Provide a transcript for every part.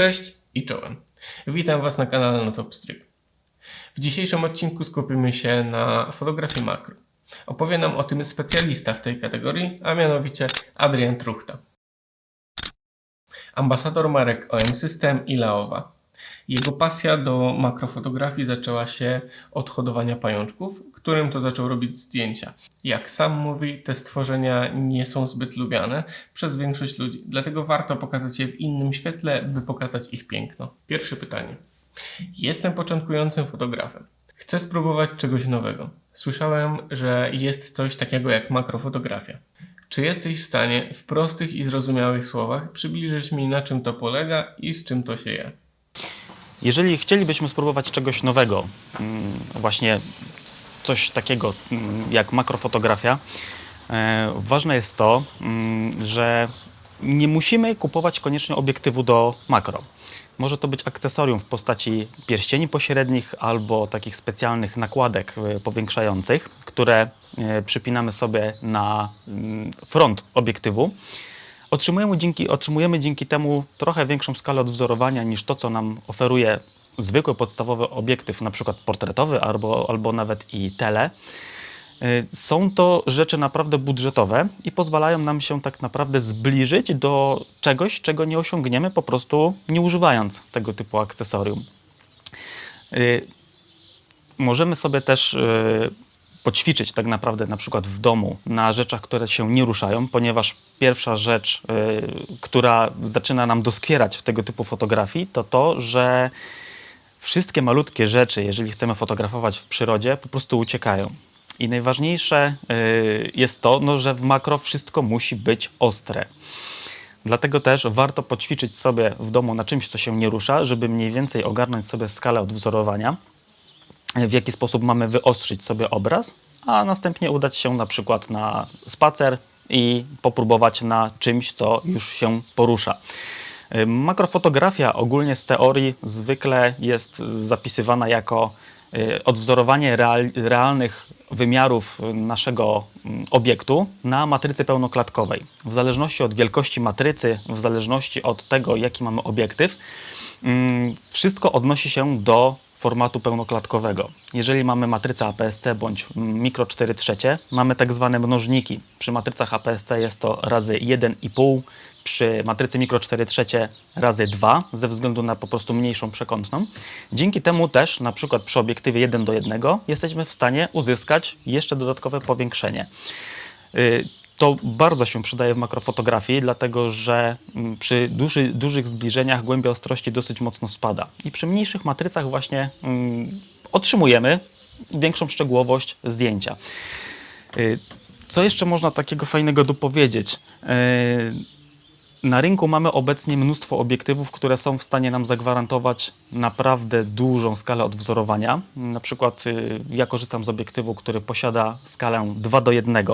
Cześć i czołem. Witam Was na kanale Notopstrip. W dzisiejszym odcinku skupimy się na fotografii makro. Opowie nam o tym specjalista w tej kategorii, a mianowicie Adrian Truchta. Ambasador marek OM System i Laowa. Jego pasja do makrofotografii zaczęła się od hodowania pajączków, którym to zaczął robić zdjęcia. Jak sam mówi, te stworzenia nie są zbyt lubiane przez większość ludzi, dlatego warto pokazać je w innym świetle, by pokazać ich piękno. Pierwsze pytanie. Jestem początkującym fotografem. Chcę spróbować czegoś nowego. Słyszałem, że jest coś takiego jak makrofotografia. Czy jesteś w stanie w prostych i zrozumiałych słowach przybliżyć mi na czym to polega i z czym to się je? Jeżeli chcielibyśmy spróbować czegoś nowego, mm, właśnie coś takiego mm, jak makrofotografia, e, ważne jest to, mm, że nie musimy kupować koniecznie obiektywu do makro. Może to być akcesorium w postaci pierścieni pośrednich albo takich specjalnych nakładek e, powiększających, które e, przypinamy sobie na mm, front obiektywu. Otrzymujemy dzięki, otrzymujemy dzięki temu trochę większą skalę odwzorowania niż to, co nam oferuje zwykły, podstawowy obiektyw, na przykład portretowy albo, albo nawet i tele. Y, Są to rzeczy naprawdę budżetowe i pozwalają nam się tak naprawdę zbliżyć do czegoś, czego nie osiągniemy po prostu nie używając tego typu akcesorium. Y, Możemy sobie też y, poćwiczyć tak naprawdę na przykład w domu na rzeczach, które się nie ruszają, ponieważ pierwsza rzecz, która zaczyna nam doskwierać w tego typu fotografii, to to, że wszystkie malutkie rzeczy, jeżeli chcemy fotografować w przyrodzie, po prostu uciekają. I najważniejsze y, jest to, no, że w makro wszystko musi być ostre. Dlatego też warto poćwiczyć sobie w domu na czymś, co się nie rusza, żeby mniej więcej ogarnąć sobie skalę odwzorowania, w jaki sposób mamy wyostrzyć sobie obraz, a następnie udać się na przykład na spacer i popróbować na czymś, co już się porusza. Makrofotografia ogólnie z teorii zwykle jest zapisywana jako y, odwzorowanie real, realnych wymiarów naszego mm, obiektu na matrycy pełnoklatkowej. W zależności od wielkości matrycy, w zależności od tego, jaki mamy obiektyw, mm, wszystko odnosi się do formatu pełnoklatkowego. Jeżeli mamy matrycę APS-C bądź mikro 4 trzecie, mamy tak zwane mnożniki. Przy matrycach APS-C jest to razy 1,5, przy matrycy mikro 4 trzecie razy 2, ze względu na po prostu mniejszą przekątną. Dzięki temu też, na przykład przy obiektywie 1 do 1, jesteśmy w stanie uzyskać jeszcze dodatkowe powiększenie. To bardzo się przydaje w makrofotografii, dlatego że mm, przy duży, dużych zbliżeniach głębia ostrości dosyć mocno spada. I przy mniejszych matrycach właśnie mm, otrzymujemy większą szczegółowość zdjęcia. Y, Co jeszcze można takiego fajnego dopowiedzieć? Y, na rynku mamy obecnie mnóstwo obiektywów, które są w stanie nam zagwarantować naprawdę dużą skalę odwzorowania. Na przykład y, ja korzystam z obiektywu, który posiada skalę 2 do 1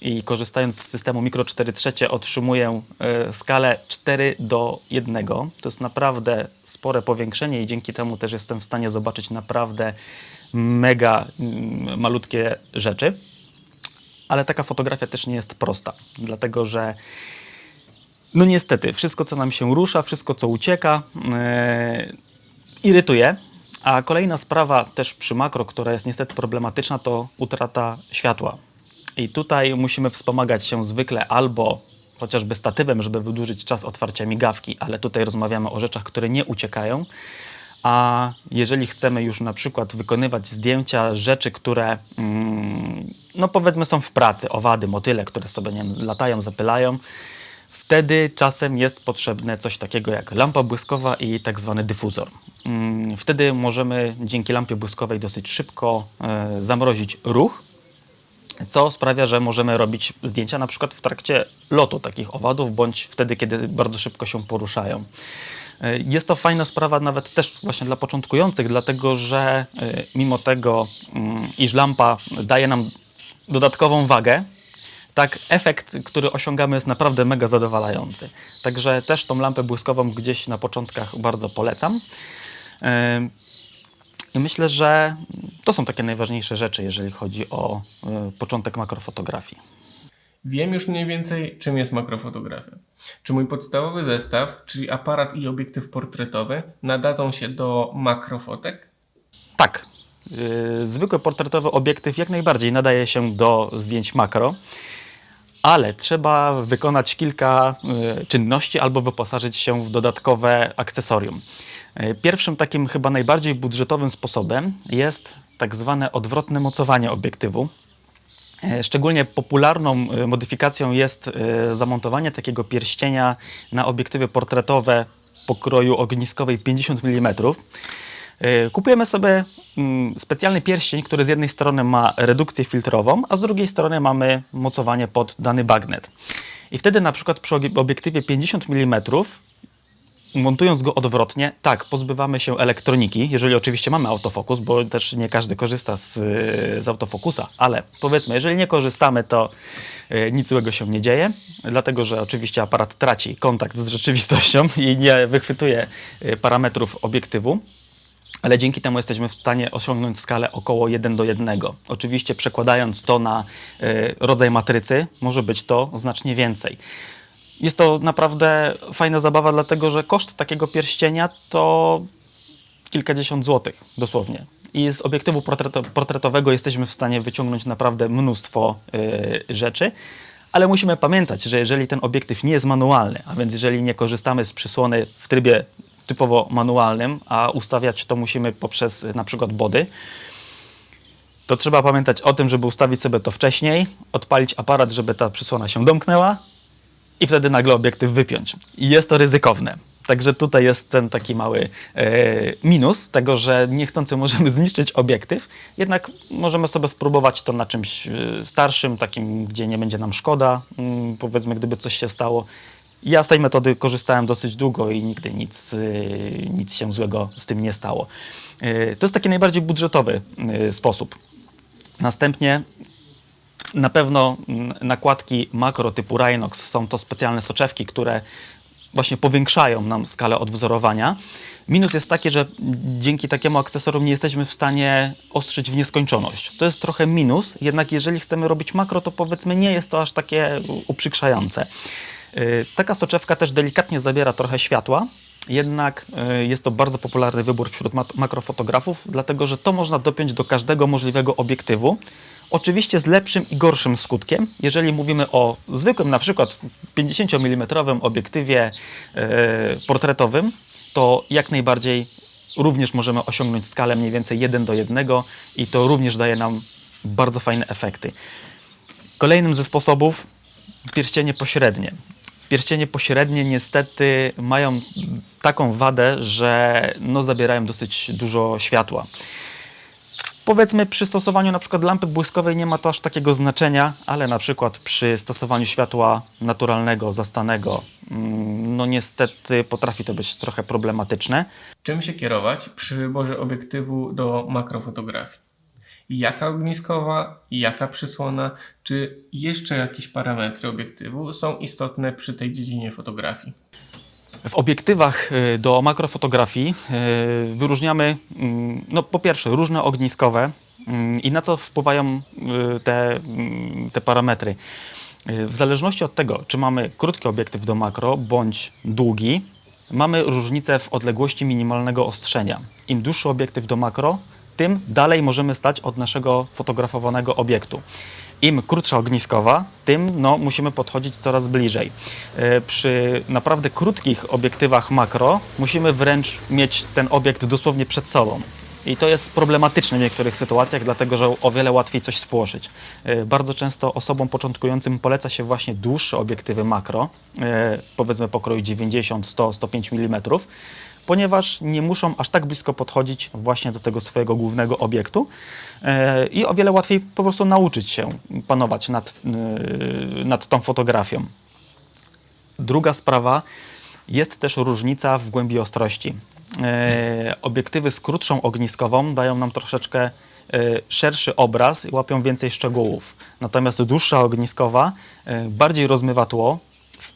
i korzystając z systemu Micro 4 trzecie otrzymuję y, skalę 4 do 1. To jest naprawdę spore powiększenie i dzięki temu też jestem w stanie zobaczyć naprawdę mega mm, malutkie rzeczy. Ale taka fotografia też nie jest prosta, dlatego że no niestety, wszystko co nam się rusza, wszystko co ucieka, e, irytuje. A kolejna sprawa też przy makro, która jest niestety problematyczna, to utrata światła. I tutaj musimy wspomagać się zwykle albo chociażby statywem, żeby wydłużyć czas otwarcia migawki, ale tutaj rozmawiamy o rzeczach, które nie uciekają. A jeżeli chcemy już na przykład wykonywać zdjęcia rzeczy, które mm, no powiedzmy są w pracy, owady, motyle, które sobie nie wiem, latają, zapylają, Wtedy czasem jest potrzebne coś takiego jak lampa błyskowa i tak zwany dyfuzor. Mm, Wtedy możemy dzięki lampie błyskowej dosyć szybko e, zamrozić ruch, co sprawia, że możemy robić zdjęcia na przykład w trakcie lotu takich owadów, bądź wtedy, kiedy bardzo szybko się poruszają. E, Jest to fajna sprawa nawet też właśnie dla początkujących, dlatego że e, mimo tego, mm, iż lampa daje nam dodatkową wagę, tak efekt, który osiągamy jest naprawdę mega zadowalający. Także też tą lampę błyskową gdzieś na początkach bardzo polecam. I myślę, że to są takie najważniejsze rzeczy, jeżeli chodzi o y, początek makrofotografii. Wiem już mniej więcej, czym jest makrofotografia. Czy mój podstawowy zestaw, czyli aparat i obiektyw portretowy, nadadzą się do makrofotek? Tak. Yy, zwykły portretowy obiektyw jak najbardziej nadaje się do zdjęć makro, ale trzeba wykonać kilka yy, czynności albo wyposażyć się w dodatkowe akcesorium. Yy, Pierwszym takim chyba najbardziej budżetowym sposobem jest tak zwane odwrotne mocowanie obiektywu. E, Szczególnie popularną e, modyfikacją jest e, zamontowanie takiego pierścienia na obiektywy portretowe pokroju ogniskowej 50 mm. E, Kupujemy sobie mm, specjalny pierścień, który z jednej strony ma redukcję filtrową, a z drugiej strony mamy mocowanie pod dany bagnet. I wtedy na przykład przy obiektywie 50 mm montując go odwrotnie, tak, pozbywamy się elektroniki, jeżeli oczywiście mamy autofokus, bo też nie każdy korzysta z, z autofokusa, ale powiedzmy, jeżeli nie korzystamy, to e, nic złego się nie dzieje, dlatego że oczywiście aparat traci kontakt z rzeczywistością i nie wychwytuje e, parametrów obiektywu. Ale dzięki temu jesteśmy w stanie osiągnąć skalę około 1 do 1. Oczywiście przekładając to na e, rodzaj matrycy, może być to znacznie więcej. Jest to naprawdę fajna zabawa, dlatego że koszt takiego pierścienia to kilkadziesiąt złotych dosłownie. I z obiektywu portreto- portretowego jesteśmy w stanie wyciągnąć naprawdę mnóstwo y, rzeczy, ale musimy pamiętać, że jeżeli ten obiektyw nie jest manualny, a więc jeżeli nie korzystamy z przysłony w trybie typowo manualnym, a ustawiać to musimy poprzez y, na przykład body, to trzeba pamiętać o tym, żeby ustawić sobie to wcześniej, odpalić aparat, żeby ta przysłona się domknęła i wtedy nagle obiektyw wypiąć. I jest to ryzykowne. Także tutaj jest ten taki mały e, minus tego, że niechcący możemy zniszczyć obiektyw, jednak możemy sobie spróbować to na czymś e, starszym, takim, gdzie nie będzie nam szkoda, mm, powiedzmy, gdyby coś się stało. Ja z tej metody korzystałem dosyć długo i nigdy nic, e, nic się złego z tym nie stało. E, to jest taki najbardziej budżetowy sposób. Następnie na pewno mm, nakładki makro typu Rhinox są to specjalne soczewki, które właśnie powiększają nam skalę odwzorowania. Minus jest taki, że dzięki takiemu akcesorium nie jesteśmy w stanie ostrzyć w nieskończoność. To jest trochę minus, jednak jeżeli chcemy robić makro, to powiedzmy nie jest to aż takie uprzykrzające. Yy, Taka soczewka też delikatnie zabiera trochę światła, jednak y, jest to bardzo popularny wybór wśród makrofotografów, dlatego że to można dopiąć do każdego możliwego obiektywu. Oczywiście z lepszym i gorszym skutkiem. Jeżeli mówimy o zwykłym, na przykład 50 mm obiektywie y, portretowym, to jak najbardziej również możemy osiągnąć skalę mniej więcej 1 do 1 i to również daje nam bardzo fajne efekty. Kolejnym ze sposobów pierścienie pośrednie. Pierścienie pośrednie niestety mają taką wadę, że no, zabierają dosyć dużo światła. Powiedzmy przy stosowaniu na przykład lampy błyskowej nie ma to aż takiego znaczenia, ale na przykład przy stosowaniu światła naturalnego, zastanego, mm, no niestety potrafi to być trochę problematyczne. Czym się kierować przy wyborze obiektywu do makrofotografii? Jaka ogniskowa, jaka przysłona, czy jeszcze jakieś parametry obiektywu są istotne przy tej dziedzinie fotografii? W obiektywach y, do makrofotografii y, wyróżniamy mm, no, po pierwsze różne ogniskowe mm, i na co wpływają y, te, mm, te parametry. W zależności od tego, czy mamy krótki obiektyw do makro bądź długi, mamy różnicę w odległości minimalnego ostrzenia. Im dłuższy obiektyw do makro, tym dalej możemy stać od naszego fotografowanego obiektu. Im krótsza ogniskowa, tym no, musimy podchodzić coraz bliżej. E, Przy naprawdę krótkich obiektywach makro musimy wręcz mieć ten obiekt dosłownie przed sobą. I to jest problematyczne w niektórych sytuacjach, dlatego że o wiele łatwiej coś spłoszyć. E, Bardzo często osobom początkującym poleca się właśnie dłuższe obiektywy makro, e, powiedzmy pokroju 90, 100, 105 mm, ponieważ nie muszą aż tak blisko podchodzić właśnie do tego swojego głównego obiektu e, i o wiele łatwiej po prostu nauczyć się panować nad, e, nad tą fotografią. Druga sprawa, jest też różnica w głębi ostrości. E, obiektywy z krótszą ogniskową dają nam troszeczkę szerszy obraz i łapią więcej szczegółów. Natomiast dłuższa ogniskowa bardziej rozmywa tło,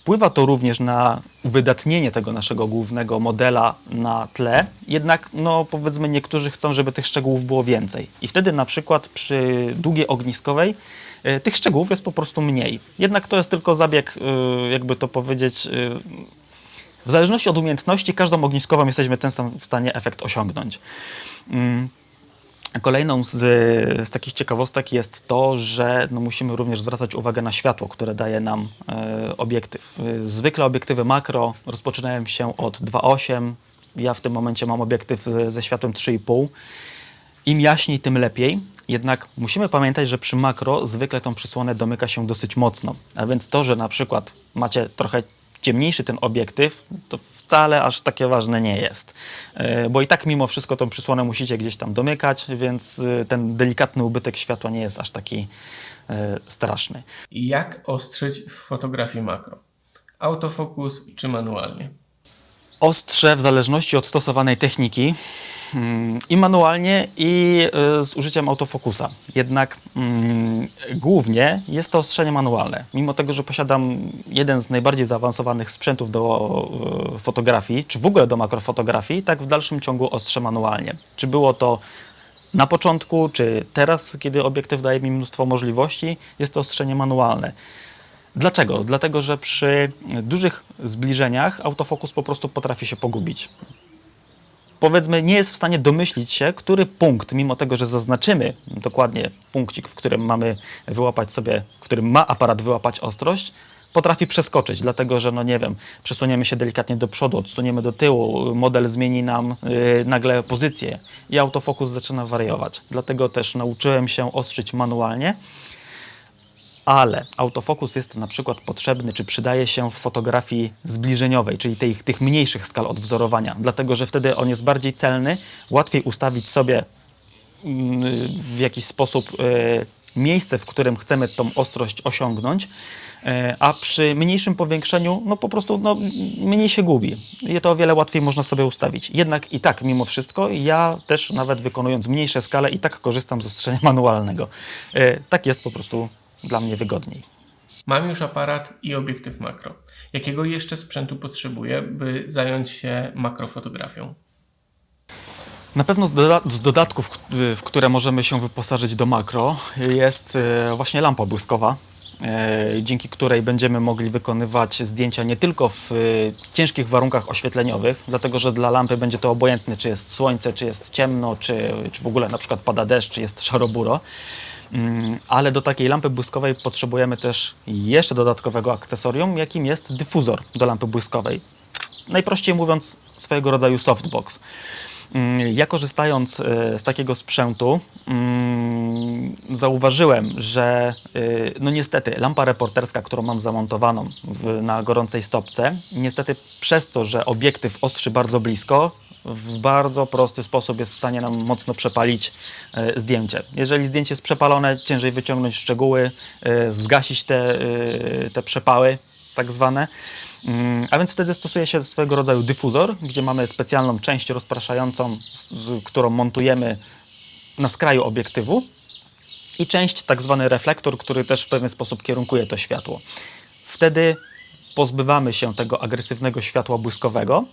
Wpływa to również na uwydatnienie tego naszego głównego modela na tle, jednak no, powiedzmy niektórzy chcą, żeby tych szczegółów było więcej. I wtedy na przykład przy długiej ogniskowej y, tych szczegółów jest po prostu mniej. Jednak to jest tylko zabieg, y, jakby to powiedzieć, y, w zależności od umiejętności, każdą ogniskową jesteśmy ten sam w stanie efekt osiągnąć. Mm. Kolejną z, z takich ciekawostek jest to, że no musimy również zwracać uwagę na światło, które daje nam e, obiektyw. E, Zwykle obiektywy makro rozpoczynają się od 2,8. Ja w tym momencie mam obiektyw ze światłem 3,5. Im jaśniej, tym lepiej. Jednak musimy pamiętać, że przy makro zwykle tą przysłonę domyka się dosyć mocno. A więc to, że na przykład macie trochę ciemniejszy ten obiektyw, to wcale aż takie ważne nie jest. E, Bo i tak mimo wszystko tą przysłonę musicie gdzieś tam domykać, więc e, ten delikatny ubytek światła nie jest aż taki e, straszny. Jak ostrzyć w fotografii makro? Autofokus czy manualnie? Ostrze w zależności od stosowanej techniki mm, i manualnie i y, z użyciem autofokusa. Jednak mm, głównie jest to ostrzenie manualne. Mimo tego, że posiadam jeden z najbardziej zaawansowanych sprzętów do y, fotografii, czy w ogóle do makrofotografii, tak w dalszym ciągu ostrzę manualnie. Czy było to na początku, czy teraz, kiedy obiektyw daje mi mnóstwo możliwości, jest to ostrzenie manualne. Dlaczego? Dlatego, że przy dużych zbliżeniach autofokus po prostu potrafi się pogubić. Powiedzmy, nie jest w stanie domyślić się, który punkt, mimo tego, że zaznaczymy dokładnie punkcik, w którym mamy wyłapać sobie, w którym ma aparat wyłapać ostrość, potrafi przeskoczyć, dlatego że, no nie wiem, przesuniemy się delikatnie do przodu, odsuniemy do tyłu, model zmieni nam yy, nagle pozycję i autofokus zaczyna wariować. Dlatego też nauczyłem się ostrzyć manualnie, ale autofokus jest na przykład potrzebny, czy przydaje się w fotografii zbliżeniowej, czyli tych, tych mniejszych skal odwzorowania, dlatego że wtedy on jest bardziej celny, łatwiej ustawić sobie mm, w jakiś sposób e, miejsce, w którym chcemy tą ostrość osiągnąć, e, a przy mniejszym powiększeniu, no po prostu no, mniej się gubi. I to o wiele łatwiej można sobie ustawić. Jednak i tak, mimo wszystko, ja też nawet wykonując mniejsze skale, i tak korzystam z ostrzenia manualnego. E, Tak jest po prostu dla mnie wygodniej. Mam już aparat i obiektyw makro. Jakiego jeszcze sprzętu potrzebuję, by zająć się makrofotografią? Na pewno z, doda z dodatków, w które możemy się wyposażyć do makro, jest e, właśnie lampa błyskowa, e, dzięki której będziemy mogli wykonywać zdjęcia nie tylko w e, ciężkich warunkach oświetleniowych, dlatego że dla lampy będzie to obojętne, czy jest słońce, czy jest ciemno, czy, czy w ogóle na przykład pada deszcz, czy jest szaroburo. Mm, Ale do takiej lampy błyskowej potrzebujemy też jeszcze dodatkowego akcesorium, jakim jest dyfuzor do lampy błyskowej. Najprościej mówiąc, swojego rodzaju softbox. Mm, Ja korzystając e, z takiego sprzętu, mm, zauważyłem, że y, no niestety lampa reporterska, którą mam zamontowaną w, na gorącej stopce, niestety przez to, że obiektyw ostrzy bardzo blisko, w bardzo prosty sposób jest w stanie nam mocno przepalić e, zdjęcie. Jeżeli zdjęcie jest przepalone, ciężej wyciągnąć szczegóły, e, zgasić te, e, te przepały tak zwane. Mm, A więc wtedy stosuje się swojego rodzaju dyfuzor, gdzie mamy specjalną część rozpraszającą, którą montujemy na skraju obiektywu i część tak zwany reflektor, który też w pewien sposób kierunkuje to światło. Wtedy pozbywamy się tego agresywnego światła błyskowego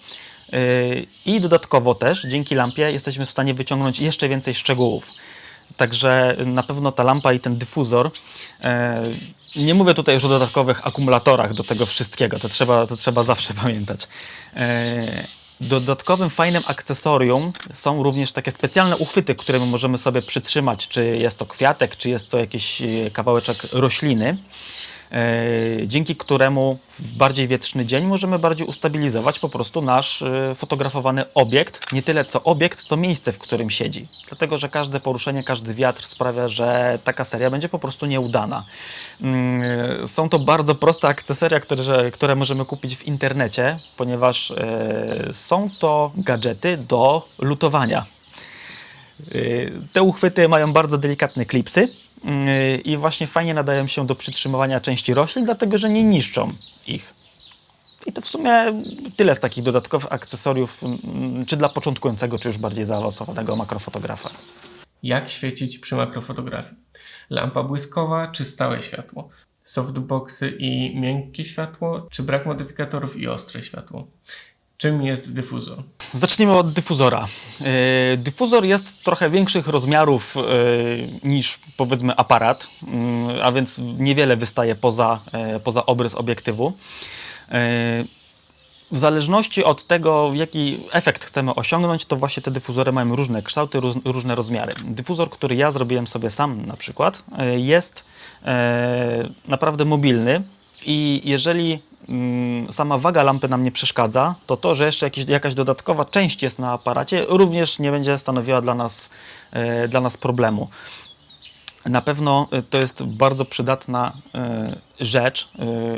i dodatkowo też dzięki lampie jesteśmy w stanie wyciągnąć jeszcze więcej szczegółów. Także na pewno ta lampa i ten dyfuzor. e, nie mówię tutaj już o dodatkowych akumulatorach do tego wszystkiego, to trzeba, to trzeba zawsze pamiętać. E, Dodatkowym fajnym akcesorium są również takie specjalne uchwyty, które my możemy sobie przytrzymać, czy jest to kwiatek, czy jest to jakiś kawałeczek rośliny, dzięki któremu w bardziej wietrzny dzień możemy bardziej ustabilizować po prostu nasz e, fotografowany obiekt, nie tyle co obiekt, co miejsce, w którym siedzi. Dlatego, że każde poruszenie, każdy wiatr sprawia, że taka seria będzie po prostu nieudana. Mm, Są to bardzo proste akcesoria, które, które możemy kupić w internecie, ponieważ e, są to gadżety do lutowania. Te uchwyty mają bardzo delikatne klipsy i właśnie fajnie nadają się do przytrzymywania części roślin, dlatego że nie niszczą ich. I to w sumie tyle z takich dodatkowych akcesoriów, mm, czy dla początkującego, czy już bardziej zaawansowanego makrofotografa. Jak świecić przy makrofotografii? Lampa błyskowa czy stałe światło? Softboxy i miękkie światło, czy brak modyfikatorów i ostre światło? Czym jest dyfuzor? Zacznijmy od dyfuzora. Yy, Dyfuzor jest trochę większych rozmiarów yy, niż powiedzmy aparat, yy, a więc niewiele wystaje poza, yy, poza obrys obiektywu. W zależności od tego, jaki efekt chcemy osiągnąć, to właśnie te dyfuzory mają różne kształty, róż, różne rozmiary. Dyfuzor, który ja zrobiłem sobie sam na przykład, jest naprawdę mobilny i jeżeli mm, sama waga lampy nam nie przeszkadza, to to, że jeszcze jakiś, jakaś dodatkowa część jest na aparacie, również nie będzie stanowiła dla nas, e, dla nas problemu. Na pewno e, to jest bardzo przydatna e, rzecz,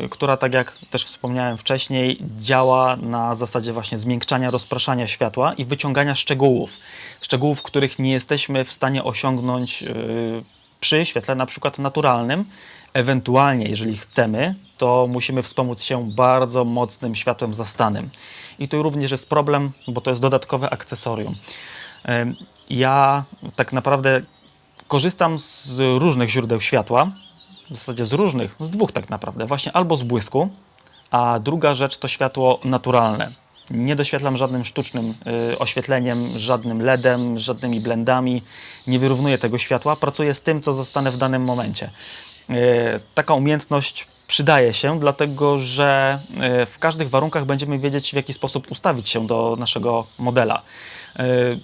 która, tak jak też wspomniałem wcześniej, działa na zasadzie właśnie zmiękczania, rozpraszania światła i wyciągania szczegółów. Szczegółów, których nie jesteśmy w stanie osiągnąć przy świetle na przykład naturalnym. Ewentualnie, jeżeli chcemy, to musimy wspomóc się bardzo mocnym światłem zastanym. I tu również jest problem, bo to jest dodatkowe akcesorium. Ja tak naprawdę korzystam z różnych źródeł światła, w zasadzie z różnych, z dwóch tak naprawdę, właśnie albo z błysku, a druga rzecz to światło naturalne. Nie doświetlam żadnym sztucznym y, oświetleniem, żadnym LEDem, żadnymi blendami, nie wyrównuję tego światła, pracuję z tym, co zastanę w danym momencie. Y, taka umiejętność przydaje się, dlatego że y, w każdych warunkach będziemy wiedzieć, w jaki sposób ustawić się do naszego modela. Y,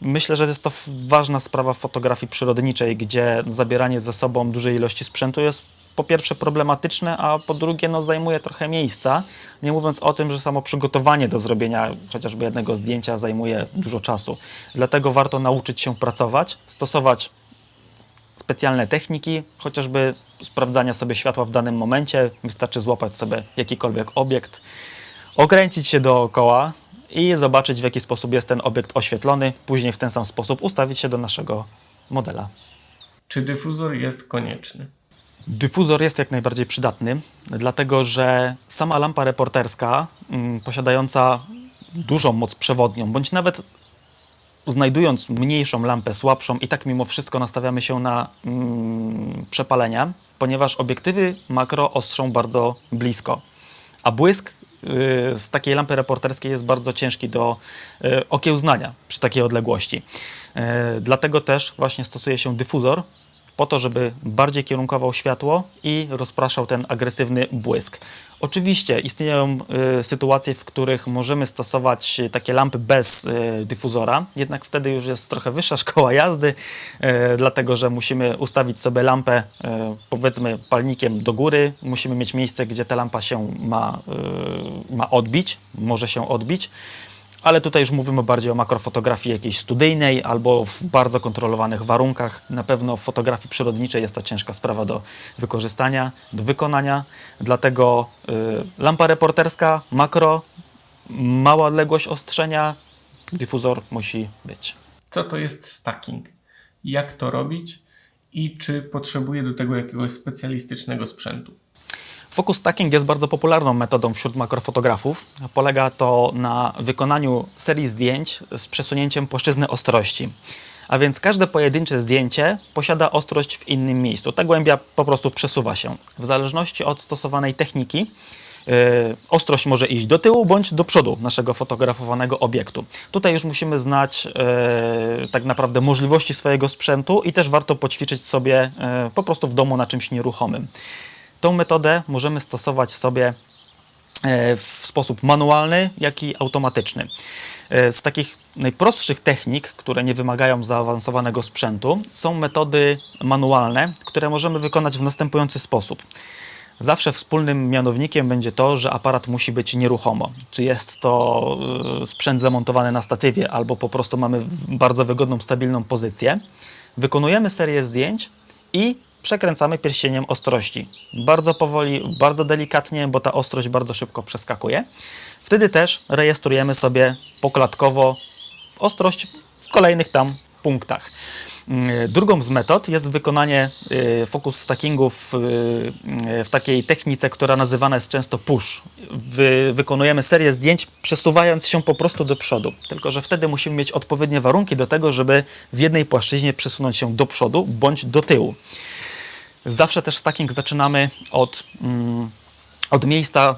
Myślę, że jest to ważna sprawa w fotografii przyrodniczej, gdzie zabieranie ze sobą dużej ilości sprzętu jest po pierwsze problematyczne, a po drugie no, zajmuje trochę miejsca. Nie mówiąc o tym, że samo przygotowanie do zrobienia chociażby jednego zdjęcia zajmuje dużo czasu. Dlatego warto nauczyć się pracować, stosować specjalne techniki, chociażby sprawdzania sobie światła w danym momencie. Wystarczy złapać sobie jakikolwiek obiekt, okręcić się dookoła i zobaczyć, w jaki sposób jest ten obiekt oświetlony. Później w ten sam sposób ustawić się do naszego modela. Czy dyfuzor jest konieczny? Dyfuzor jest jak najbardziej przydatny, dlatego że sama lampa reporterska, mm, posiadająca dużą moc przewodnią, bądź nawet znajdując mniejszą lampę, słabszą, i tak mimo wszystko nastawiamy się na mm, przepalenia, ponieważ obiektywy makro ostrzą bardzo blisko, a błysk y, z takiej lampy reporterskiej jest bardzo ciężki do y, okiełznania przy takiej odległości. Y, dlatego też właśnie stosuje się dyfuzor, po to, żeby bardziej kierunkował światło i rozpraszał ten agresywny błysk. Oczywiście istnieją y, sytuacje, w których możemy stosować y, takie lampy bez y, dyfuzora, jednak wtedy już jest trochę wyższa szkoła jazdy, y, dlatego że musimy ustawić sobie lampę y, powiedzmy palnikiem do góry, musimy mieć miejsce, gdzie ta lampa się ma, y, ma odbić, może się odbić. Ale tutaj już mówimy bardziej o makrofotografii jakiejś studyjnej albo w bardzo kontrolowanych warunkach. Na pewno w fotografii przyrodniczej jest to ciężka sprawa do wykorzystania, do wykonania. Dlatego y, lampa reporterska, makro, mała odległość ostrzenia, dyfuzor musi być. Co to jest stacking? Jak to robić? I czy potrzebuje do tego jakiegoś specjalistycznego sprzętu? Focus stacking jest bardzo popularną metodą wśród makrofotografów. Polega to na wykonaniu serii zdjęć z przesunięciem płaszczyzny ostrości. A więc każde pojedyncze zdjęcie posiada ostrość w innym miejscu. Ta głębia po prostu przesuwa się. W zależności od stosowanej techniki, yy, ostrość może iść do tyłu bądź do przodu naszego fotografowanego obiektu. Tutaj już musimy znać yy, tak naprawdę możliwości swojego sprzętu i też warto poćwiczyć sobie yy, po prostu w domu na czymś nieruchomym. Tą metodę możemy stosować sobie e, w sposób manualny, jak i automatyczny. E, Z takich najprostszych technik, które nie wymagają zaawansowanego sprzętu, są metody manualne, które możemy wykonać w następujący sposób. Zawsze wspólnym mianownikiem będzie to, że aparat musi być nieruchomo. Czy jest to y, sprzęt zamontowany na statywie, albo po prostu mamy bardzo wygodną, stabilną pozycję. Wykonujemy serię zdjęć i przekręcamy pierścieniem ostrości. Bardzo powoli, bardzo delikatnie, bo ta ostrość bardzo szybko przeskakuje. Wtedy też rejestrujemy sobie poklatkowo ostrość w kolejnych tam punktach. Mm, Drugą z metod jest wykonanie y, focus stackingu w, y, w takiej technice, która nazywana jest często push. Wy, wykonujemy serię zdjęć przesuwając się po prostu do przodu. Tylko, że wtedy musimy mieć odpowiednie warunki do tego, żeby w jednej płaszczyźnie przesunąć się do przodu bądź do tyłu. Zawsze też stacking zaczynamy od, mm, od miejsca,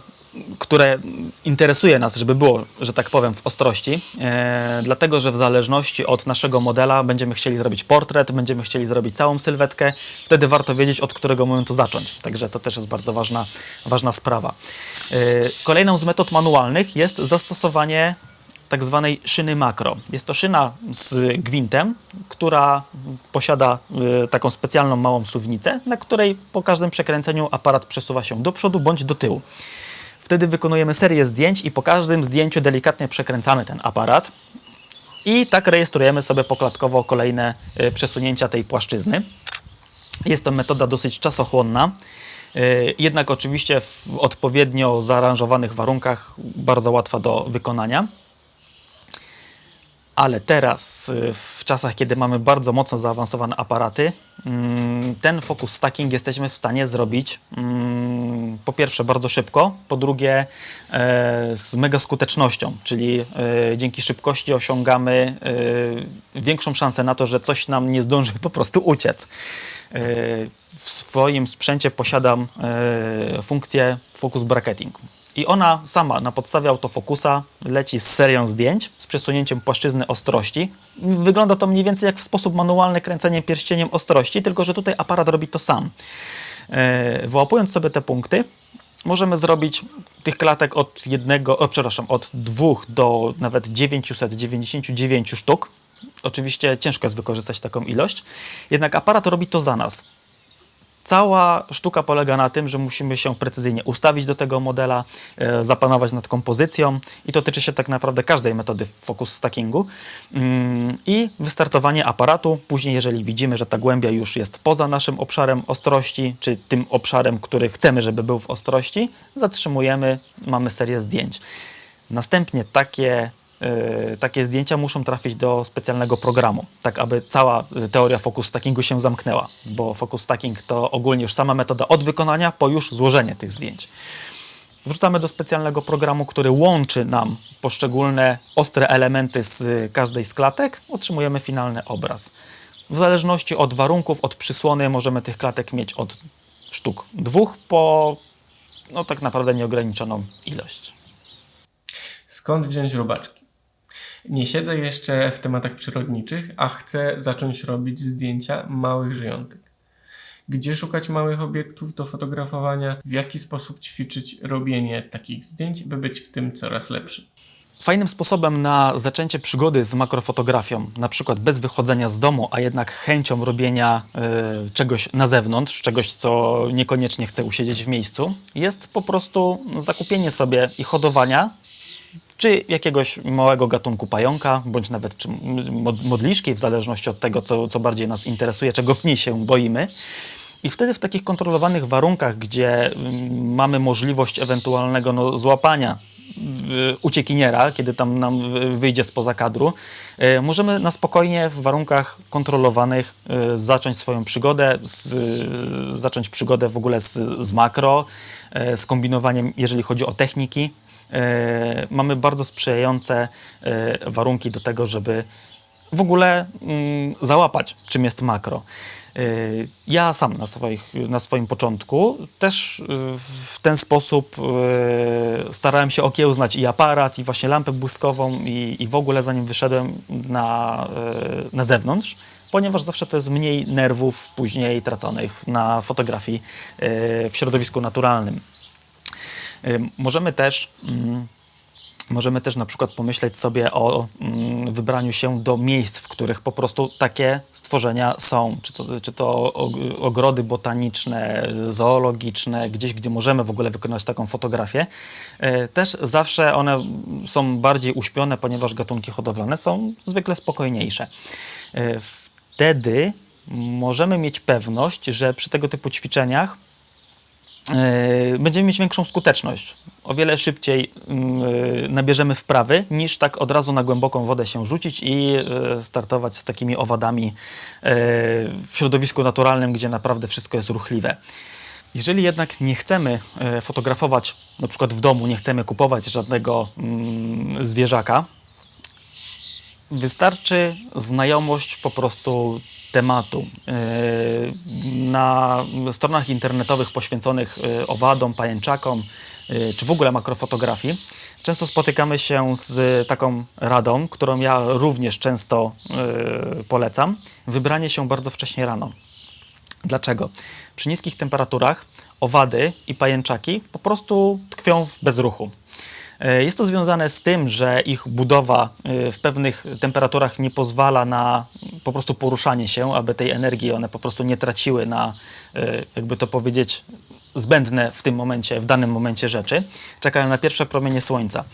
które interesuje nas, żeby było, że tak powiem, w ostrości, e, dlatego że w zależności od naszego modela będziemy chcieli zrobić portret, będziemy chcieli zrobić całą sylwetkę, wtedy warto wiedzieć, od którego momentu zacząć. Także to też jest bardzo ważna, ważna sprawa. E, kolejną z metod manualnych jest zastosowanie tak zwanej szyny makro. Jest to szyna z gwintem, która posiada y, taką specjalną małą suwnicę, na której po każdym przekręceniu aparat przesuwa się do przodu bądź do tyłu. Wtedy wykonujemy serię zdjęć i po każdym zdjęciu delikatnie przekręcamy ten aparat i tak rejestrujemy sobie poklatkowo kolejne y, przesunięcia tej płaszczyzny. Jest to metoda dosyć czasochłonna, y, jednak oczywiście w odpowiednio zaaranżowanych warunkach bardzo łatwa do wykonania. Ale teraz, y, w czasach, kiedy mamy bardzo mocno zaawansowane aparaty, mm, ten focus stacking jesteśmy w stanie zrobić mm, po pierwsze bardzo szybko, po drugie e, z mega skutecznością, czyli e, dzięki szybkości osiągamy e, większą szansę na to, że coś nam nie zdąży po prostu uciec. W swoim sprzęcie posiadam funkcję focus bracketing. I ona sama na podstawie autofokusa leci z serią zdjęć z przesunięciem płaszczyzny ostrości. Wygląda to mniej więcej jak w sposób manualny kręcenie pierścieniem ostrości, tylko że tutaj aparat robi to sam. E, Wyłapując sobie te punkty, możemy zrobić tych klatek od jednego, o, przepraszam, od dwóch do nawet 999 sztuk. Oczywiście ciężko jest wykorzystać taką ilość, jednak aparat robi to za nas. Cała sztuka polega na tym, że musimy się precyzyjnie ustawić do tego modela, e, zapanować nad kompozycją i to tyczy się tak naprawdę każdej metody focus stackingu mm, i wystartowanie aparatu. Później, jeżeli widzimy, że ta głębia już jest poza naszym obszarem ostrości, czy tym obszarem, który chcemy, żeby był w ostrości, zatrzymujemy, mamy serię zdjęć. Następnie takie takie zdjęcia muszą trafić do specjalnego programu, tak aby cała teoria focus stackingu się zamknęła, bo focus stacking to ogólnie już sama metoda od wykonania po już złożenie tych zdjęć. Wrzucamy do specjalnego programu, który łączy nam poszczególne ostre elementy z każdej z klatek, otrzymujemy finalny obraz. W zależności od warunków, od przysłony możemy tych klatek mieć od sztuk dwóch po no tak naprawdę nieograniczoną ilość. Skąd wziąć robaczki? Nie siedzę jeszcze w tematach przyrodniczych, a chcę zacząć robić zdjęcia małych żyjątek. Gdzie szukać małych obiektów do fotografowania? W jaki sposób ćwiczyć robienie takich zdjęć, by być w tym coraz lepszy? Fajnym sposobem na zaczęcie przygody z makrofotografią, na przykład bez wychodzenia z domu, a jednak chęcią robienia y, czegoś na zewnątrz, czegoś, co niekoniecznie chce usiedzieć w miejscu, jest po prostu zakupienie sobie i hodowania czy jakiegoś małego gatunku pająka, bądź nawet czy mod- modliszki, w zależności od tego, co, co bardziej nas interesuje, czego mniej się boimy. I wtedy w takich kontrolowanych warunkach, gdzie mm, mamy możliwość ewentualnego no, złapania uciekiniera, kiedy tam nam wyjdzie spoza kadru, y, możemy na spokojnie w warunkach kontrolowanych y, zacząć swoją przygodę, z, zacząć przygodę w ogóle z, z makro, y, z kombinowaniem, jeżeli chodzi o techniki. Y, Mamy bardzo sprzyjające y, warunki do tego, żeby w ogóle mm, załapać, czym jest makro. Y, Ja sam na, swoich, na swoim początku też w ten sposób starałem się okiełznać i aparat, i właśnie lampę błyskową, i, i w ogóle zanim wyszedłem na, na zewnątrz, ponieważ zawsze to jest mniej nerwów później traconych na fotografii w środowisku naturalnym. Możemy też, mm, możemy też na przykład pomyśleć sobie o mm, wybraniu się do miejsc, w których po prostu takie stworzenia są. Czy to, czy to og- ogrody botaniczne, zoologiczne, gdzieś, gdzie możemy w ogóle wykonać taką fotografię. Y, Też zawsze one są bardziej uśpione, ponieważ gatunki hodowlane są zwykle spokojniejsze. Y, Wtedy możemy mieć pewność, że przy tego typu ćwiczeniach będziemy mieć większą skuteczność. O wiele szybciej yy, nabierzemy wprawy, niż tak od razu na głęboką wodę się rzucić i yy, startować z takimi owadami w środowisku naturalnym, gdzie naprawdę wszystko jest ruchliwe. Jeżeli jednak nie chcemy fotografować, na przykład w domu, nie chcemy kupować żadnego mm, zwierzaka, Wystarczy znajomość po prostu tematu. Yy, Na stronach internetowych poświęconych yy, owadom, pajęczakom, yy, czy w ogóle makrofotografii, często spotykamy się z taką radą, którą ja również często polecam. Wybranie się bardzo wcześnie rano. Dlaczego? Przy niskich temperaturach owady i pajęczaki po prostu tkwią w bezruchu. E, Jest to związane z tym, że ich budowa e, w pewnych temperaturach nie pozwala na po prostu poruszanie się, aby tej energii one po prostu nie traciły na, e, jakby to powiedzieć, zbędne w tym momencie, w danym momencie rzeczy. Czekają na pierwsze promienie słońca.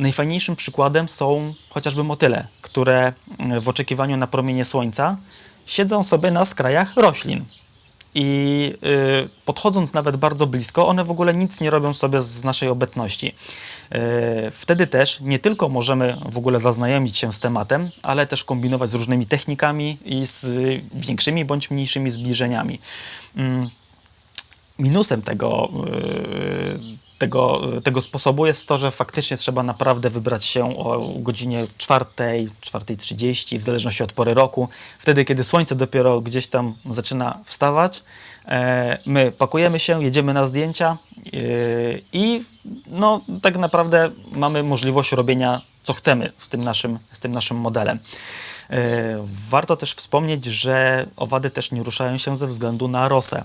Najfajniejszym przykładem są chociażby motyle, które e, w oczekiwaniu na promienie słońca siedzą sobie na skrajach roślin. I y, podchodząc nawet bardzo blisko, one w ogóle nic nie robią sobie z naszej obecności. Y, wtedy też nie tylko możemy w ogóle zaznajomić się z tematem, ale też kombinować z różnymi technikami i z y, większymi bądź mniejszymi zbliżeniami. Mm, minusem tego, yy, tego, tego sposobu jest to, że faktycznie trzeba naprawdę wybrać się o godzinie 4, 4.30, w zależności od pory roku. Wtedy, kiedy słońce dopiero gdzieś tam zaczyna wstawać, e, my pakujemy się, jedziemy na zdjęcia yy, i no, tak naprawdę mamy możliwość robienia co chcemy z tym naszym, z tym naszym modelem. E, Warto też wspomnieć, że owady też nie ruszają się ze względu na rosę.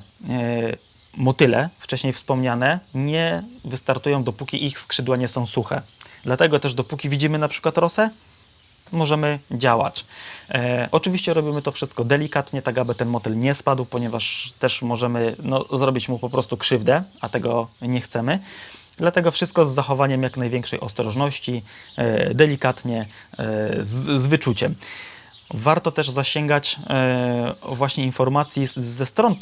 Motyle, wcześniej wspomniane, nie wystartują, dopóki ich skrzydła nie są suche. Dlatego też, dopóki widzimy na przykład rosę, możemy działać. E, oczywiście robimy to wszystko delikatnie, tak aby ten motyl nie spadł, ponieważ też możemy no, zrobić mu po prostu krzywdę, a tego nie chcemy. Dlatego wszystko z zachowaniem jak największej ostrożności, e, delikatnie, e, z, z wyczuciem. Warto też zasięgać e, właśnie informacji ze stron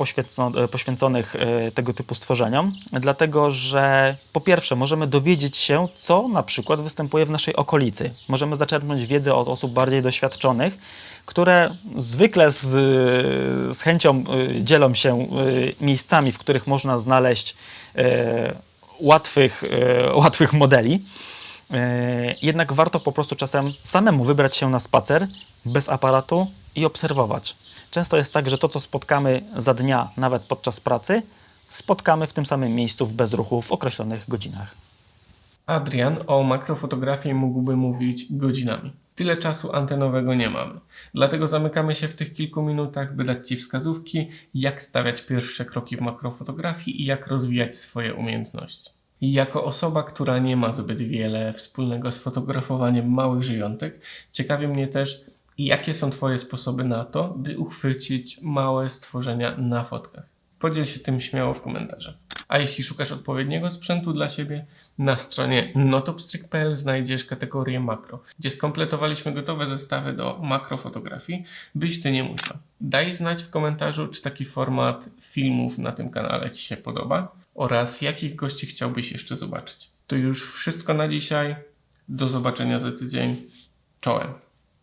e, poświęconych e, tego typu stworzeniom, dlatego że po pierwsze możemy dowiedzieć się, co na przykład występuje w naszej okolicy. Możemy zaczerpnąć wiedzę od osób bardziej doświadczonych, które zwykle z, z chęcią dzielą się miejscami, w których można znaleźć łatwych, łatwych modeli. Jednak warto po prostu czasem samemu wybrać się na spacer bez aparatu i obserwować. Często jest tak, że to, co spotkamy za dnia, nawet podczas pracy, spotkamy w tym samym miejscu w bezruchu w określonych godzinach. Adrian o makrofotografii mógłby mówić godzinami. Tyle czasu antenowego nie mamy. Dlatego zamykamy się w tych kilku minutach, by dać Ci wskazówki, jak stawiać pierwsze kroki w makrofotografii i jak rozwijać swoje umiejętności. I jako osoba, która nie ma zbyt wiele wspólnego z fotografowaniem małych żyjątek, ciekawi mnie też, jakie są Twoje sposoby na to, by uchwycić małe stworzenia na fotkach. Podziel się tym śmiało w komentarzach. A jeśli szukasz odpowiedniego sprzętu dla siebie, na stronie notopstryk.pl znajdziesz kategorię makro, gdzie skompletowaliśmy gotowe zestawy do makrofotografii, byś ty nie musiał. Daj znać w komentarzu, czy taki format filmów na tym kanale Ci się podoba oraz jakich gości chciałbyś jeszcze zobaczyć. To już wszystko na dzisiaj. Do zobaczenia za tydzień. Czołem.